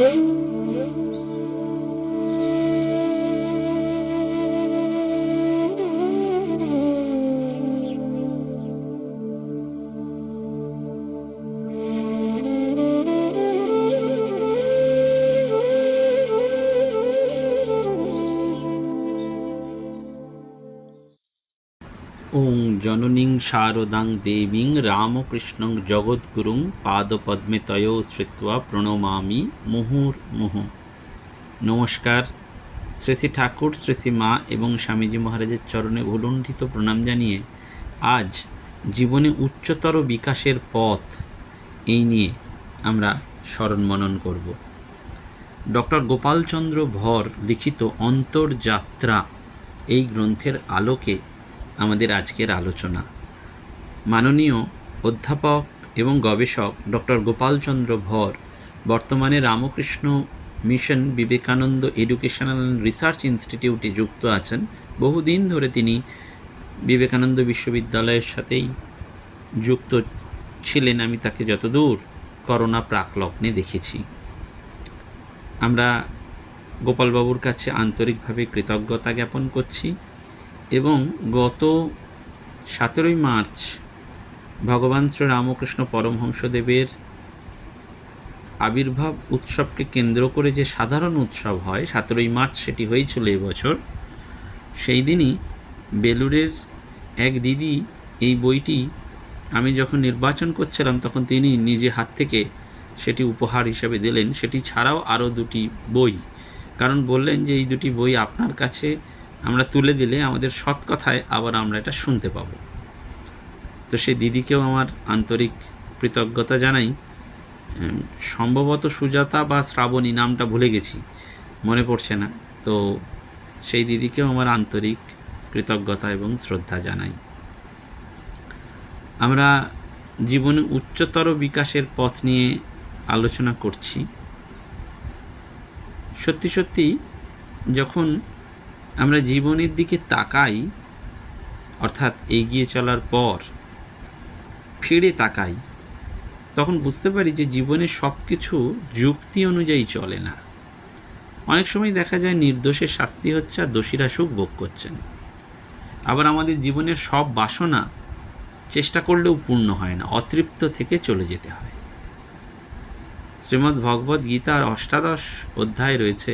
ওং জননীং শারদাং দেবীং রামকৃষ্ণং জগদ্গুরুং পাদপদ্মে তয় শ্রিত্বা প্রণমামি মুহুর্মুহ নমস্কার শ্রী শ্রী ঠাকুর শ্রী শ্রী মা এবং স্বামীজি মহারাজের চরণে ভুলুণ্ঠিত প্রণাম জানিয়ে আজ জীবনে উচ্চতর বিকাশের পথ এই নিয়ে আমরা স্মরণ মনন করব। ডক্টর গোপালচন্দ্র ভর লিখিত অন্তর্যাত্রা এই গ্রন্থের আলোকে আমাদের আজকের আলোচনা। মাননীয় অধ্যাপক এবং গবেষক ডক্টর গোপালচন্দ্র ভর বর্তমানে Ramakrishna mission Vivekananda educational research ইনস্টিটিউটে যুক্ত আছেন। বহুদিন ধরে তিনি বিবেকানন্দ বিশ্ববিদ্যালয়ের সাথেই যুক্ত ছিলেন। আমি তাকে যতদূর করোনা প্রাকলগ্নে দেখেছি। আমরা গোপালবাবুর কাছে আন্তরিকভাবে কৃতজ্ঞতা জ্ঞাপন করছি। এবং গত সতেরোই মার্চ ভগবান শ্রী রামকৃষ্ণ পরমহংসদেবের আবির্ভাব উৎসবকে কেন্দ্র করে যে সাধারণ উৎসব হয়, সতেরোই মার্চ সেটি হয়েছিল এবছর সেই দিনই বেলুরের এক দিদি এই বইটি আমি যখন নির্বাচন করছিলাম তখন তিনি নিজে হাত থেকে সেটি উপহার হিসেবে দিলেন। সেটি ছাড়াও আরও দুটি বই, কারণ বললেন যে এই দুটি বই আপনার কাছে আমরা তুলে দিলে আমাদের সৎ কথায় আবার আমরা এটা শুনতে পাবো। তো সেই দিদিকেও আমার আন্তরিক কৃতজ্ঞতা জানাই। সম্ভবত সুজাতা বা শ্রাবণী নামটা ভুলে গেছি, মনে পড়ছে না। তো সেই দিদিকেও আমার আন্তরিক কৃতজ্ঞতা এবং শ্রদ্ধা জানাই। আমরা জীবনে উচ্চতর বিকাশের পথ নিয়ে আলোচনা করছি। সত্যি সত্যি যখন আমরা জীবনের দিকে তাকাই, অর্থাৎ এগিয়ে চলার পর ফিরে তাকাই, তখন বুঝতে পারি যে জীবনের সব কিছু যুক্তি অনুযায়ী চলে না। অনেক সময় দেখা যায় নির্দোষের শাস্তি হচ্ছে আর দোষীরা সুখ ভোগ করছেন। আবার আমাদের জীবনের সব বাসনা চেষ্টা করলেও পূর্ণ হয় না, অতৃপ্ত থেকে চলে যেতে হয়। শ্রীমদ্ ভগবদ্ গীতার অষ্টাদশ অধ্যায় রয়েছে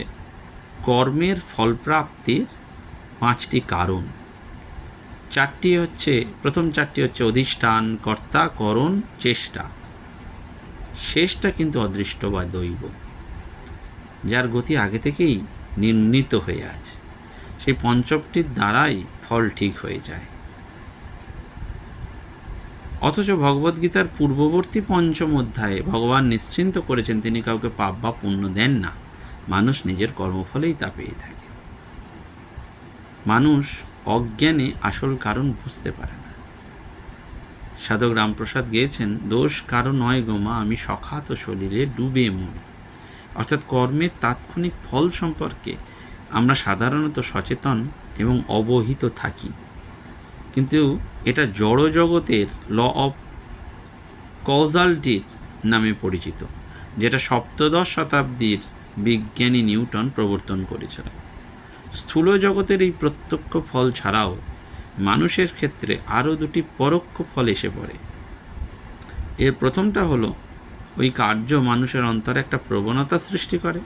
কর্মের ফলপ্রাপ্তির পাঁচটি কারণ। চারটি হচ্ছে, প্রথম চারটি হচ্ছে অধিষ্ঠান, কর্তা, করণ, চেষ্টা। শেষটা কিন্তু অদৃষ্ট বা দৈব, যার গতি আগে থেকেই নির্ণীত হয়ে আছে। সেই পঞ্চমটির দ্বারাই ফল ঠিক হয়ে যায়। অথচ ভগবদ্গীতার পূর্ববর্তী পঞ্চম অধ্যায়ে ভগবান নিশ্চিন্ত করেছেন, তিনি কাউকে পাপ বা পুণ্য দেন না। মানুষ নিজের কর্মফলেই তা পেয়ে থাকে। মানুষ অজ্ঞানে আসল কারণ বুঝতে পারে না। সাধক রামপ্রসাদ গেয়েছেন, দোষ কারও নয় গোমা আমি সখাত শরীরে ডুবে মন অর্থাৎ কর্মের তাৎক্ষণিক ফল সম্পর্কে আমরা সাধারণত সচেতন এবং অবহিত থাকি। কিন্তু এটা জড় জগতের ল অফ কজালটির নামে পরিচিত, যেটা সপ্তদশ শতাব্দীর বিজ্ঞানী নিউটন প্রবর্তন করেছিলেন। স্থূল জগতের এই প্রত্যক্ষ ফল ছাড়াও মানুষের ক্ষেত্রে আরও দুটি পরোক্ষ ফল এসে পড়ে। এর প্রথমটা হলো, ওই কার্য মানুষের অন্তরে একটা প্রবণতা সৃষ্টি করে।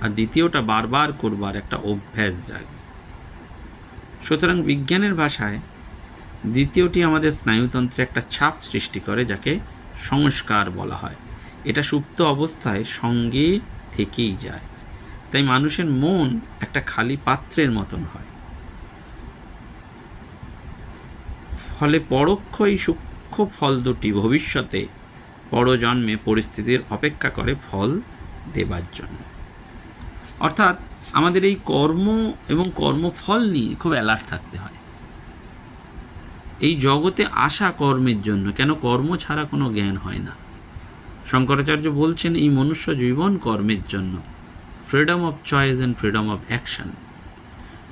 আর দ্বিতীয়টা বারবার করবার একটা অভ্যাস জাগে। সুতরাং বিজ্ঞানের ভাষায় দ্বিতীয়টি আমাদের স্নায়ুতন্ত্রে একটা ছাপ সৃষ্টি করে, যাকে সংস্কার বলা হয়। এটা সুপ্ত অবস্থায় সঙ্গে থেকেই যায়। তাই মানুষের মন একটা খালি পাত্রের মতন হয়। ফলে পরোক্ষ এই সূক্ষ্ম ফল দুটি ভবিষ্যতে পরজন্মে পরিস্থিতির অপেক্ষা করে ফল দেবার জন্য। অর্থাৎ আমাদের এই কর্ম এবং কর্মফল নিয়ে খুব অ্যালার্ট থাকতে হয়। এই জগতে আসা কর্মের জন্য কেন কর্ম ছাড়া কোনো জ্ঞান হয় না? শঙ্করাচার্য বলছেন, এই মনুষ্য জীবন কর্মের জন্য। Freedom of choice and freedom of action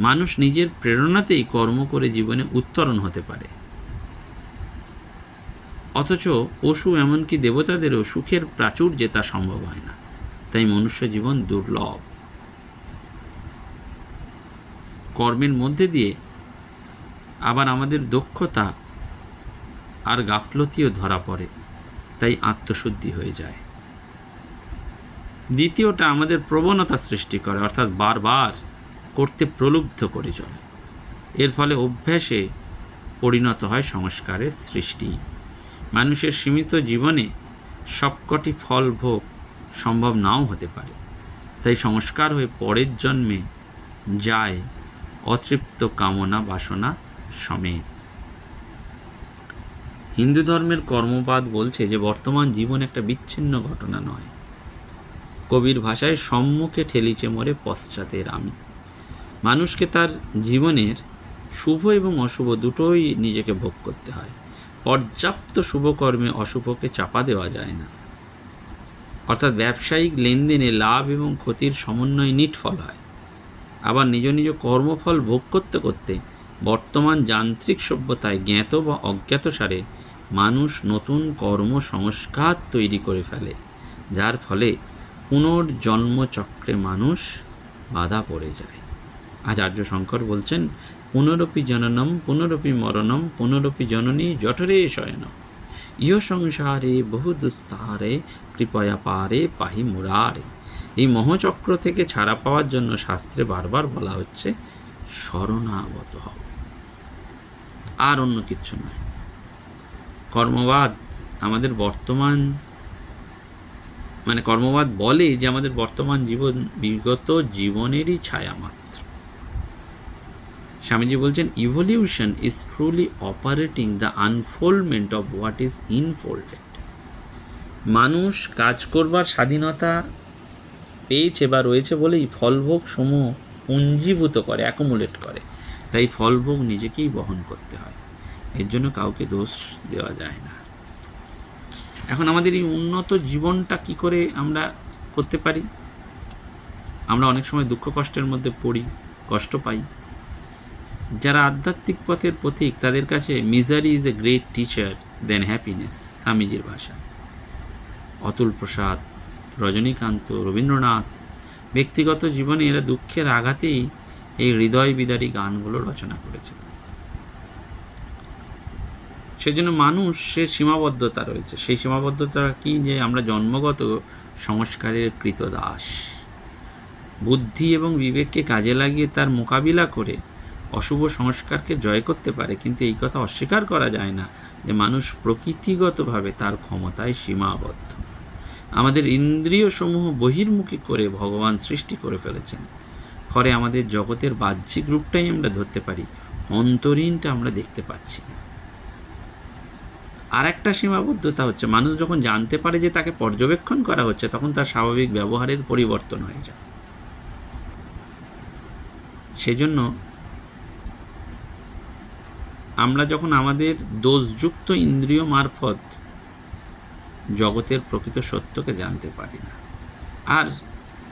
মানুষ নিজের প্রেরণাতেই কর্ম করে জীবনে উত্তরণ হতে পারে। অথচ পশু এমনকি দেবতাদেরও সুখের প্রাচুর্যে তা সম্ভব হয় না। তাই মনুষ্য জীবন দুর্লভ। কর্মের মধ্যে দিয়ে আবার আমাদের দক্ষতা আর গাফলতিও ধরা পড়ে। তাই আত্মশুদ্ধি হয়ে যায়। দ্বিতীয়টা আমাদের প্রবণতা সৃষ্টি করে, অর্থাৎ বারবার করতে প্রলুব্ধ করে চলে। এর ফলে অভ্যাসে পরিণত হয় সংস্কারের সৃষ্টি। মানুষের সীমিত জীবনে সবকটি ফল ভোগ সম্ভব নাও হতে পারে। তাই সংস্কার হয়ে পরের জন্মে যায় অতৃপ্ত কামনা বাসনা সমেত। হিন্দু ধর্মের কর্মবাদ বলছে যে বর্তমান জীবন একটা বিচ্ছিন্ন ঘটনা নয়। কবির ভাষায় সম্মুখে ঠেলিছে মরে পশ্চাতের আমি। মানুষকে তার জীবনের শুভ এবং অশুভ দুটোই নিজেকে ভোগ করতে হয়। পর্যাপ্ত শুভকর্মে অশুভকে চাপা দেওয়া যায় না। অর্থাৎ ব্যবসায়িক লেনদেনে লাভ এবং ক্ষতির সমন্বয়ে নিটফল হয়। আবার নিজ নিজ কর্মফল ভোগ করতে করতে বর্তমান যান্ত্রিক সভ্যতায় জ্ঞাত বা অজ্ঞাত সারে মানুষ নতুন কর্ম সংস্কার তৈরি করে ফেলে, যার ফলে পুনর্জন্মচক্রে মানুষ বাধা পড়ে যায়। আচার্য শঙ্কর বলছেন, পুনরপি জননম, পুনরপি মরণম, পুনরপি জননী জঠরে শয়নম। ইহ সংসারে বহু দুস্তারে কৃপয়া পারে পাহি মুরারে। এই মহচক্র থেকে ছাড়া পাওয়ার জন্য শাস্ত্রে বারবার বলা হচ্ছে, শরণাগত হও। আর অন্য কিচ্ছু নয়। কর্মবাদ আমাদের বর্তমান মানে কর্মবাদ বলে যে আমাদের বর্তমান জীবন বিগত জীবনেরই ছায়া মাত্র। স্বামীজি বলছেন evolution is truly operating the unfoldment of what is infolded মানুষ কাজ করবার স্বাধীনতা পেয়েছে বা রয়েছে বলেই ফলভোগ সমূহ পুঞ্জীভূত করে অ্যাকুমুলেট করে। তাই ফলভোগ নিজেকেই বহন করতে হয়। এর জন্য কাউকে দোষ দেওয়া যায় না। এখন আমাদের এই উন্নত জীবনটা কি করে আমরা করতে পারি? আমরা অনেক সময় দুঃখ কষ্টের মধ্যে পড়ি, কষ্ট পাই। যারা আধ্যাত্মিক পথের পথিক, তাদের কাছে misery is a great teacher than happiness স্বামীজির ভাষা। অতুল প্রসাদ, রজনীকান্ত, রবীন্দ্রনাথ, ব্যক্তিগত জীবনে এরা দুঃখের আঘাতেই এই হৃদয় বিদারী গানগুলো রচনা করেছে সেজন্য মানুষের সীমাবদ্ধতা রয়েছে। সেই সীমাবদ্ধতা কি? যে আমরা জন্মগত সংস্কারের কৃতদাস। বুদ্ধি এবং বিবেককে কাজে লাগিয়ে তার মোকাবিলা করে অশুভ সংস্কারকে জয় করতে পারে, কিন্তু এই কথা অস্বীকার করা যায় না যে মানুষ প্রকৃতিগতভাবে তার ক্ষমতায় সীমাবদ্ধ। আমাদের ইন্দ্রিয় সমূহ বহির্মুখী করে ভগবান সৃষ্টি করে ফেলেছেন। ফলে আমাদের জগতের বাহ্যিক রূপটাই আমরা ধরতে পারি, অন্তরীণটা আমরা দেখতে পাচ্ছি না। আর একটা সীমাবদ্ধতা হচ্ছে, মানুষ যখন জানতে পারে যে তাকে পর্যবেক্ষণ করা হচ্ছে, তখন তার স্বাভাবিক ব্যবহারের পরিবর্তন হয়ে যায়। সেজন্য আমরা যখন আমাদের দোষযুক্ত ইন্দ্রিয় মারফত জগতের প্রকৃত সত্যকে জানতে পারি না, আর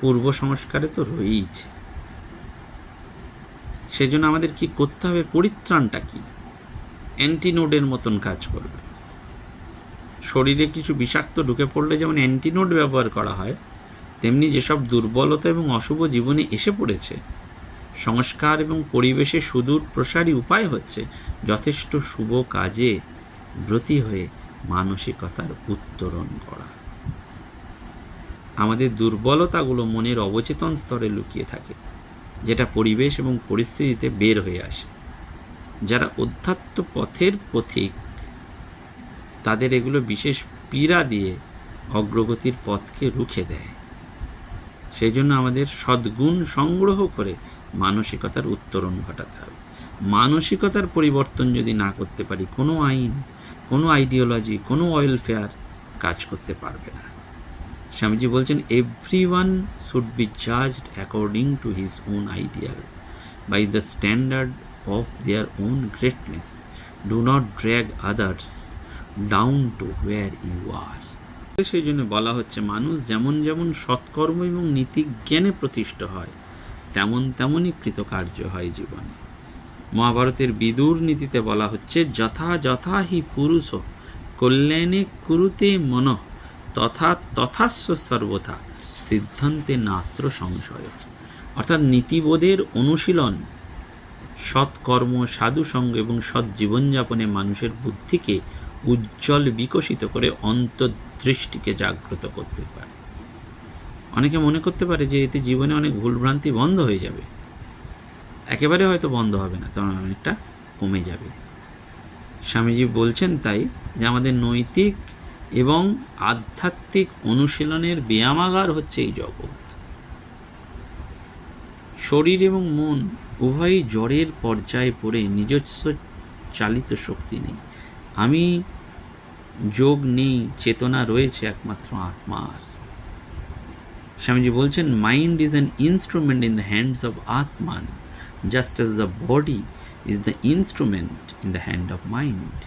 পূর্ব সংস্কারে তো রয়েইছে। সেজন্য আমাদের কি করতে হবে? পরিত্রাণটা কি? অ্যান্টিনোডের মতন কাজ করবে। শরীরে কিছু বিষাক্ত ঢুকে পড়লে যেমন অ্যান্টিনোড ব্যবহার করা হয়, তেমনি যেসব দুর্বলতা এবং অশুভ জীবনে এসে পড়েছে, সংস্কার এবং পরিবেশে সুদূর প্রসারী উপায় হচ্ছে যথেষ্ট শুভ কাজে ব্রতী হয়ে মানসিকতার উত্তরণ করা। আমাদের দুর্বলতাগুলো মনের অবচেতন স্তরে লুকিয়ে থাকে, যেটা পরিবেশ এবং পরিস্থিতিতে বের হয়ে আসে। যারা অধ্যাত্ম পথের পথিক তাদের এগুলো বিশেষ পীড়া দিয়ে অগ্রগতির পথকে রুখে দেয়। সেই জন্য আমাদের সদ্গুণ সংগ্রহ করে মানসিকতার উত্তরণ ঘটাতে হবে। মানসিকতার পরিবর্তন যদি না করতে পারি, কোনো আইন, কোনো আইডিওলজি কোনো ওয়েলফেয়ার কাজ করতে পারবে না। স্বামীজি বলছেন every one should be judged according to his own ideal by the standard of their own greatness do not drag others down to where you are সেই জন্য বলা হচ্ছে, মানুষ যেমন যেমন সৎকর্ম এবং নীতি জ্ঞানে প্রতিষ্ঠ হয়, তেমন তেমনই কৃতকার্য হয় জীবনে। মহাভারতের বিদুর নীতিতে বলা হচ্ছে, যথা যথা হি পুরুষ, কল্যাণে কুরুতে মন, তথা তথাস্য সর্বথা, সিদ্ধান্তে নাত্র সংশয়। অর্থাৎ নীতিবোধের অনুশীলন সৎকর্ম, সাধুসঙ্গ এবং সৎ জীবনযাপনে মানুষের বুদ্ধিকে উজ্জ্বল বিকশিত করে অন্তর্দৃষ্টিকে জাগ্রত করতে পারে। অনেকে মনে করতে পারে যে এতে জীবনে অনেক ভুলভ্রান্তি বন্ধ হয়ে যাবে। একেবারে হয়তো বন্ধ হবে না, তখন অনেকটা কমে যাবে। স্বামীজি বলছেন তাই যে আমাদের নৈতিক এবং আধ্যাত্মিক অনুশীলনের ব্যায়ামাগার হচ্ছে এই জগৎ। শরীর এবং মন উভয়ই জ্বরের পর্যায়ে পড়ে নিজস্ব চালিত শক্তি নেই। আমি যোগ নেই, চেতনা রয়েছে একমাত্র আত্মার। স্বামীজি বলছেন mind is an instrument in the hands of atman just as the body is the instrument in the hand of mind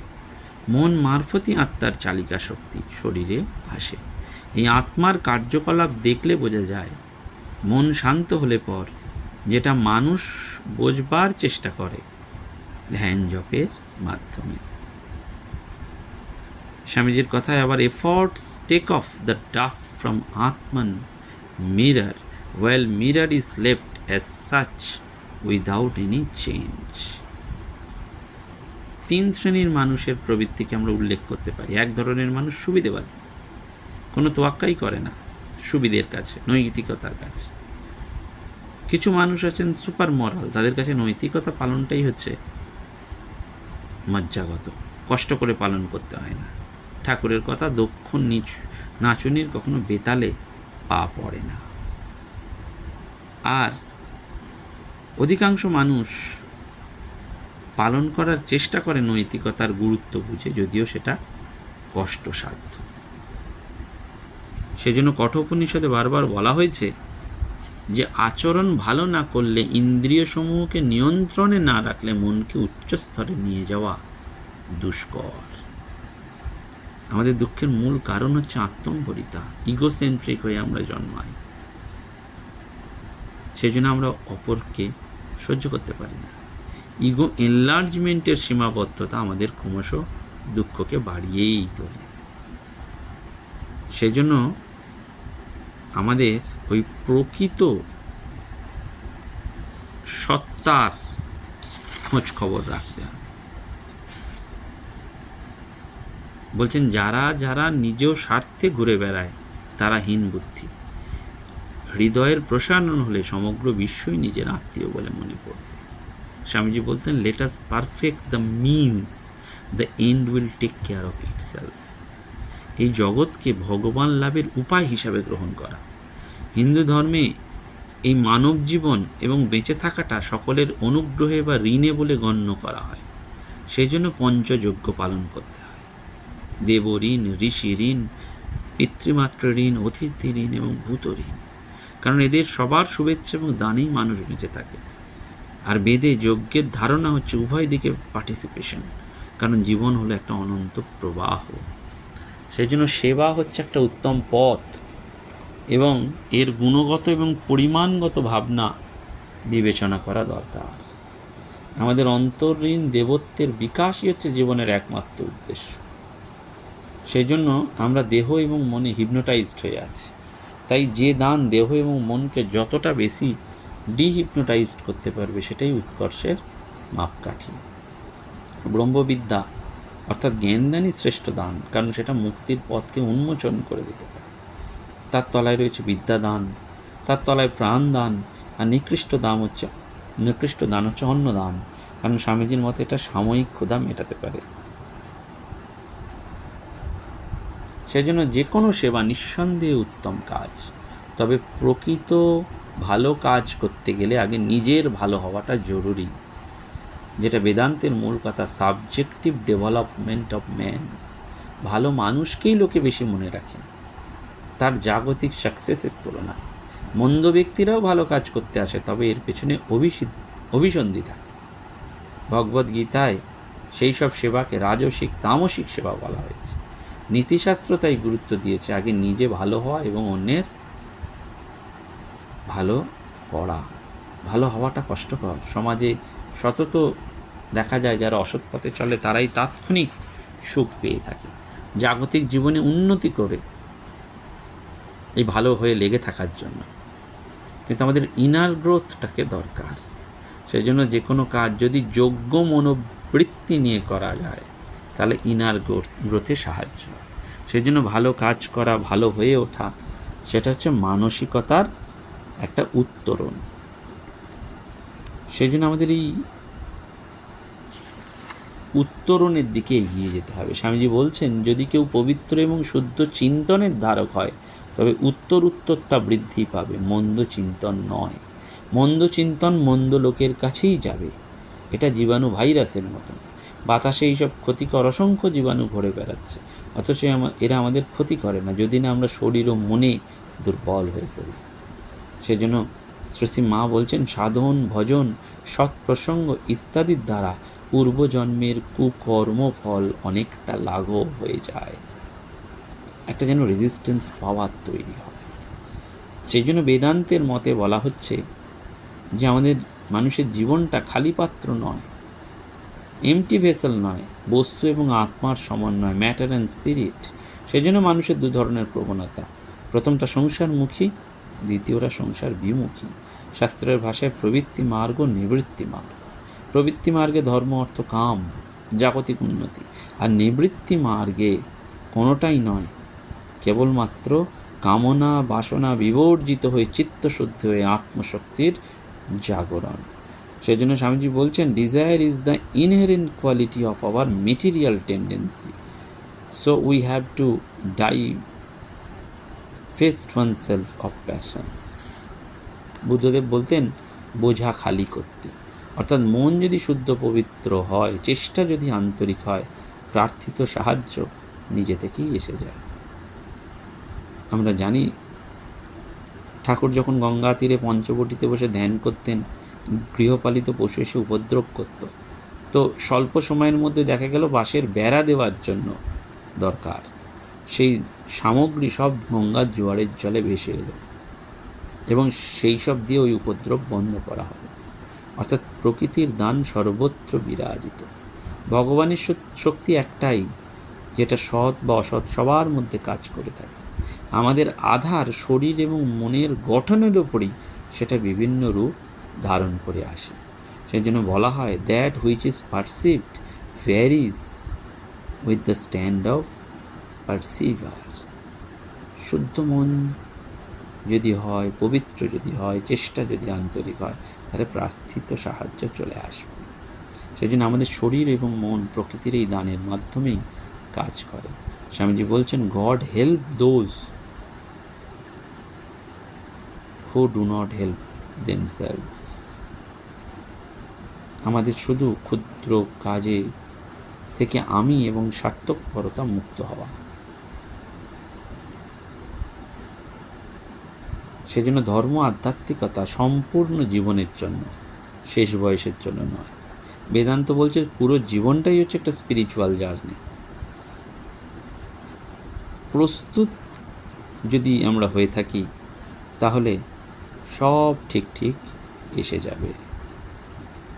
মন মারফতই আত্মার চালিকা শক্তি শরীরে আসে। এই আত্মার কার্যকলাপ দেখলে বোঝা যায়, মন শান্ত হলে পর যেটা মানুষ বোঝবার চেষ্টা করে, ধ্যান জপের মাধ্যমে। স্বামীজির কথায় আবার efforts take off the dust from atman mirror well mirror is left as such without any change তিন শ্রেণির মানুষের প্রবৃত্তিকে আমরা উল্লেখ করতে পারি। এক ধরনের মানুষ সুবিধেবাদী। কোনো তোয়াক্কাই করে না সুবিধের কাছে, নৈতিকতার কাছে। কিছু মানুষ আছেন সুপার মরাল তাদের কাছে নৈতিকতা পালনটাই হচ্ছে মজ্জাগত। কষ্ট করে পালন করতে হয় না। ঠাকুরের কথা দক্ষ নিচ নাচুনির কখনো বেতালে পা পড়ে না। আর অধিকাংশ মানুষ পালন করার চেষ্টা করে নৈতিকতার গুরুত্ব বুঝে, যদিও সেটা কষ্টসাধ্য। সেজন্য কঠোপনিষদে বারবার বলা হয়েছে যে, আচরণ ভালো না করলে ইন্দ্রিয় সমূহকে নিয়ন্ত্রণে না রাখলে মনকে উচ্চ স্তরে নিয়ে যাওয়া দুষ্কর। আমাদের দুঃখের মূল কারণ হচ্ছে আত্মম্পরিতা ইগোসেন্ট্রিক হয়ে আমরা জন্মাই। সেজন্য আমরা অপরকে সহ্য করতে পারি না। ইগো এনলার্জমেন্টের সীমাবদ্ধতা আমাদের ক্রমশ দুঃখকে বাড়িয়েই তোলে। সেজন্য আমাদের ওই প্রকৃত সত্তার খোঁজ খবর রাখতে হবে। বলছেন, যারা যারা নিজ স্বার্থে ঘুরে বেড়ায়, তারা হীন বুদ্ধি। হৃদয়ের প্রসারণ হলে সমগ্র বিশ্বই নিজের আত্মীয় বলে মনে পড়বে স্বামীজি বলতেন let us perfect the means the end will take care of itself এই জগৎকে ভগবান লাভের উপায় হিসাবে গ্রহণ করা। হিন্দু ধর্মে এই মানব জীবন এবং বেঁচে থাকাটা সকলের অনুগ্রহে বা ঋণে বলে গণ্য করা হয়। সেই জন্য পঞ্চযজ্ঞ পালন করতে হয়। দেব ঋণ ঋষি ঋণ, পিতৃমাতৃ ঋণ, অতিথি ঋণ এবং ভূত ঋণ। কারণ এদের সবার শুভেচ্ছা এবং দানেই মানুষ বেঁচে থাকে। আর বেদে যজ্ঞের ধারণা হচ্ছে উভয় দিকে পার্টিসিপেশন কারণ জীবন হলো একটা অনন্ত প্রবাহ। সেই জন্য সেবা হচ্ছে একটা উত্তম পথ। এবং এর গুণগত এবং পরিমাণগত ভাবনা বিবেচনা করা দরকার। আমাদের অন্তরঋণ দেবত্বের বিকাশই হচ্ছে জীবনের একমাত্র উদ্দেশ্য। সেই জন্য আমরা দেহ এবং মনে হিপনোটাইজড হয়ে আছি। তাই যে দান দেহ এবং মনকে যতটা বেশি ডিহিপনোটাইজড করতে পারবে সেটাই উৎকর্ষের মাপকাঠি। ব্রহ্মবিদ্যা অর্থাৎ জ্ঞানদানই শ্রেষ্ঠ দান, কারণ সেটা মুক্তির পথকে উন্মোচন করে দিতে পারে। তার তলায় রয়েছে বিদ্যাদান, তার তলায় প্রাণ দান আর নিকৃষ্ট দাম হচ্ছে, নিকৃষ্ট দান হচ্ছে অন্নদান। কারণ স্বামীজির মতে এটা সাময়িক ক্ষুধা মেটাতে পারে। সেই জন্য যে কোনো সেবা নিঃসন্দেহে উত্তম কাজ। তবে প্রকৃত ভালো কাজ করতে গেলে আগে নিজের ভালো হওয়াটা জরুরি। যেটা বেদান্তের মূল কথা সাবজেক্টিভ ডেভেলপমেন্ট অফ ম্যান ভালো মানুষকেই লোকে বেশি মনে রাখে। তার জাগতিক সাকসেসের তুলনায়। মন্দ ব্যক্তিরাও ভালো কাজ করতে আসে, তবে এর পেছনে অভিসিদ্ধ, অভিসন্ধি থাকে। ভগবদ্গীতায় সেই সব সেবাকে রাজসিক, তামসিক সেবা বলা হয়েছে। নীতিশাস্ত্র তাই গুরুত্ব দিয়েছে, আগে নিজে ভালো হওয়া এবং অন্যের ভালো করা। ভালো হওয়াটা কষ্টকর। সমাজে সতত দেখা যায়, যারা অসৎ পথে চলে, তারাই তাৎক্ষণিক সুখ পেয়ে থাকে। জাগতিক জীবনে উন্নতি করে এই ভালো হয়ে লেগে থাকার জন্য। কিন্তু আমাদের ইনার গ্রোথটাকে দরকার। সেই জন্য যে কোনো কাজ যদি যোগ্য মনোবৃত্তি নিয়ে করা যায় তাহলে ইনার গ্রোথ সাহায্য হয়। সেই জন্য ভালো কাজ করা, ভালো হয়ে ওঠা, সেটা হচ্ছে মানসিকতার একটা উত্তরণ। সেই জন্য আমাদের এই উত্তরণের দিকে এগিয়ে যেতে হবে। স্বামীজি বলছেন, যদি কেউ পবিত্র এবং শুদ্ধ চিন্তনের ধারক হয়, তবে উত্তর উত্তরতা বৃদ্ধি পাবে, মন্দ চিন্তন নয়। মন্দ চিন্তন মন্দ লোকের কাছেই যাবে। এটা জীবাণু ভাইরাসের মতন। বাতাসে এইসব ক্ষতিকর অসংখ্য জীবাণু ঘুরে বেড়াচ্ছে। অথচ এরা আমাদের ক্ষতি করে না। যদি না আমরা শরীর ও মনে দুর্বল হয়ে পড়ি। সেজন্য শ্রী মা বলছেন, সাধন, ভজন সৎ প্রসঙ্গ ইত্যাদির দ্বারা পূর্বজন্মের কুকর্ম ফল অনেকটা লাঘব হয়ে যায়। একটা যেন রেজিস্ট্যান্স পাওয়ার তৈরি হয়। সেই জন্য বেদান্তের মতে বলা হচ্ছে যে আমাদের মানুষের জীবনটা খালি পাত্র নয় এমটি ভেসেল নয়, বস্তু এবং আত্মার সমন্বয় ম্যাটার অ্যান্ড স্পিরিট সেই জন্য মানুষের দু ধরনের প্রবণতা। প্রথমটা সংসারমুখী, দ্বিতীয়টা সংসার বিমুখী শাস্ত্রের ভাষায় প্রবৃত্তি মার্গ ও নিবৃত্তি মার্গ। প্রবৃত্তি মার্গে ধর্ম অর্থ কাম, জাগতিক উন্নতি। আর নিবৃত্তি মার্গে কোনোটাই নয়, কেবলমাত্র কামনা বাসনা বিবর্জিত হয়ে চিত্তশুদ্ধ হয়ে আত্মশক্তির জাগরণ। সেই জন্য স্বামীজি বলছেন desire is the inherent quality of our material tendency so we have to divest oneself of passions Buddhadev বলতেন, বোঝা খালি করতে। অর্থাৎ মন যদি শুদ্ধ পবিত্র হয়, চেষ্টা যদি আন্তরিক হয়, প্রার্থিত সাহায্য নিজে থেকেই এসে যায়। আমরা জানি, ঠাকুর যখন গঙ্গা তীরে পঞ্চবটিতে বসে ধ্যান করতেন গৃহপালিত পশু এসে উপদ্রব করত। তো স্বল্প সময়ের মধ্যে দেখা গেল বাঁশের বেড়া দেওয়ার জন্য দরকার। সেই সামগ্রী সব গঙ্গার জোয়ারের জলে ভেসে এলো এবং সেই সব দিয়ে ওই উপদ্রব বন্ধ করা হলো। অর্থাৎ প্রকৃতির দান সর্বত্র বিরাজিত। ভগবানের শক্তি একটাই, যেটা সৎ বা অসৎ সবার মধ্যে কাজ করে থাকে। আমাদের আধার শরীর এবং মনের গঠনের ওপরই সেটা বিভিন্ন রূপ ধারণ করে আসে। সেই জন্য বলা হয় that which is perceived varies with the stand of perceiver শুদ্ধ মন যদি হয়, পবিত্র যদি হয়, চেষ্টা যদি আন্তরিক হয়, তাহলে প্রার্থিত সাহায্য চলে আসবে। সেই জন্য আমাদের শরীর এবং মন প্রকৃতির এই দানের মাধ্যমেই কাজ করে। স্বামীজি বলছেন God help those who do not help themselves আমাদের শুধু ক্ষুদ্র কাজে থেকে আমি এবং স্বার্থপরতা মুক্ত হওয়া। সেজন্য ধর্ম, আধ্যাত্মিকতা সম্পূর্ণ জীবনের জন্য, শেষ বয়সের জন্য নয়। বেদান্ত বলছে পুরো জীবনটাই হচ্ছে একটা স্পিরিচুয়াল জার্নি প্রস্তুত যদি আমরা হয়ে থাকি, তাহলে সব ঠিক ঠিক এসে যাবে।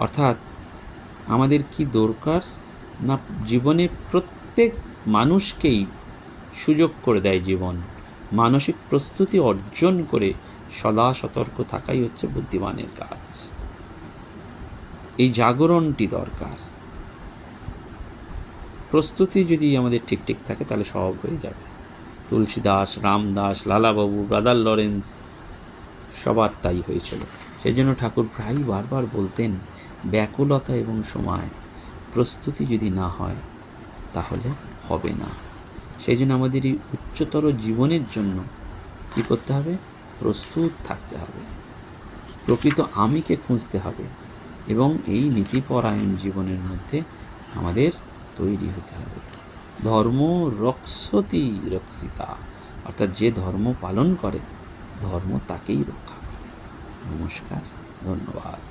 অর্থাৎ আমাদের কি দরকার? না জীবনে প্রত্যেক মানুষকেই সুযোগ করে দেয় জীবন। মানসিক প্রস্তুতি অর্জন করে সদা সতর্ক থাকাই হচ্ছে বুদ্ধিমানের কাজ। এই জাগরণটি দরকার। প্রস্তুতি যদি আমাদের ঠিক ঠিক থাকে তাহলে সব হয়ে যাবে। তুলসীদাস, রামদাস, লালাবাবু, ব্রাদার লরেন্স সবার তাই হয়েছিল সেই জন্য ঠাকুর প্রায়ই বারবার বলতেন ব্যাকুলতা এবং সময় প্রস্তুতি যদি না হয়, তাহলে হবে না। সেই জন্য আমাদের এই উচ্চতর জীবনের জন্য কী করতে হবে? প্রস্তুত থাকতে হবে। প্রকৃত আমিকে খুঁজতে হবে এবং এই নীতিপরায়ণ জীবনের মধ্যে আমাদের তৈরি হতে হবে। ধর্ম রক্ষতি রক্ষিতা অর্থাৎ যে ধর্ম পালন করে, ধর্ম তাকেই রক্ষা করে। নমস্কার, ধন্যবাদ।